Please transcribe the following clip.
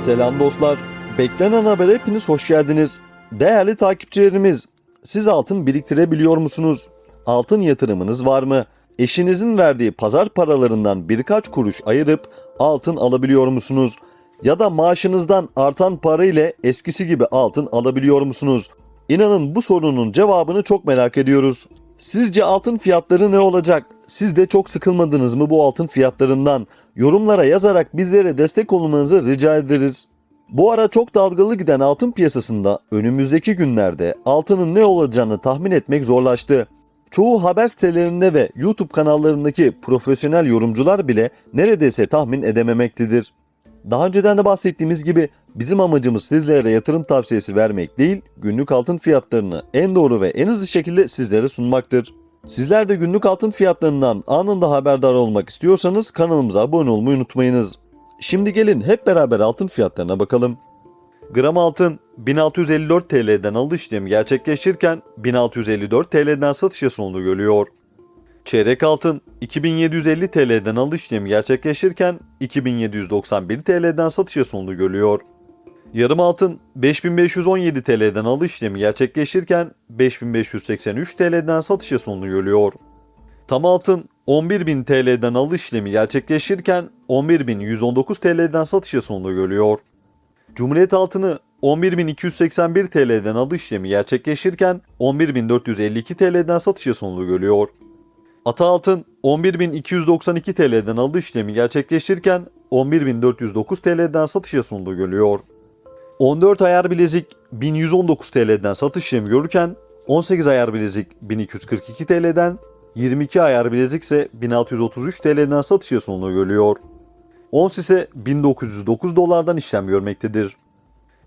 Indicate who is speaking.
Speaker 1: Selam dostlar. Beklenen habere hepiniz hoş geldiniz. Değerli takipçilerimiz, siz altın biriktirebiliyor musunuz? Altın yatırımınız var mı? Eşinizin verdiği pazar paralarından birkaç kuruş ayırıp altın alabiliyor musunuz? Ya da maaşınızdan artan para ile eskisi gibi altın alabiliyor musunuz? İnanın bu sorunun cevabını çok merak ediyoruz. Sizce altın fiyatları ne olacak? Siz de çok sıkılmadınız mı bu altın fiyatlarından? Yorumlara yazarak bizlere destek olmanızı rica ederiz. Bu ara çok dalgalı giden altın piyasasında önümüzdeki günlerde altının ne olacağını tahmin etmek zorlaştı. Çoğu haber sitelerinde ve YouTube kanallarındaki profesyonel yorumcular bile neredeyse tahmin edememektedir. Daha önceden de bahsettiğimiz gibi bizim amacımız sizlere yatırım tavsiyesi vermek değil, günlük altın fiyatlarını en doğru ve en hızlı şekilde sizlere sunmaktır. Sizler de günlük altın fiyatlarından anında haberdar olmak istiyorsanız kanalımıza abone olmayı unutmayınız. Şimdi gelin hep beraber altın fiyatlarına bakalım. Gram altın 1654 TL'den alış işlemi gerçekleştirirken 1654 TL'den satışa sonunu görüyor. Çeyrek altın 2750 TL'den alış işlemi gerçekleştirirken 2791 TL'den satışa sonunu görüyor. Yarım altın 5517 TL'den alış işlemi gerçekleştirirken 5583 TL'den satışa sonunu görüyor. Tam altın 11.000 TL'den alış işlemi gerçekleştirirken 11.119 TL'den satışa sonunu görüyor. Cumhuriyet altını 11.281 TL'den alış işlemi gerçekleştirirken 11.452 TL'den satışa sonunu görüyor. Ata altın 11.292 TL'den alış işlemi gerçekleştirirken 11.409 TL'den satışa sunduğu görülüyor. 14 ayar bilezik 1119 TL'den satış işlemi görürken 18 ayar bilezik 1242 TL'den 22 ayar bilezik ise 1633 TL'den satışa sunduğu görülüyor. Ons ise 1909 dolardan işlem görmektedir.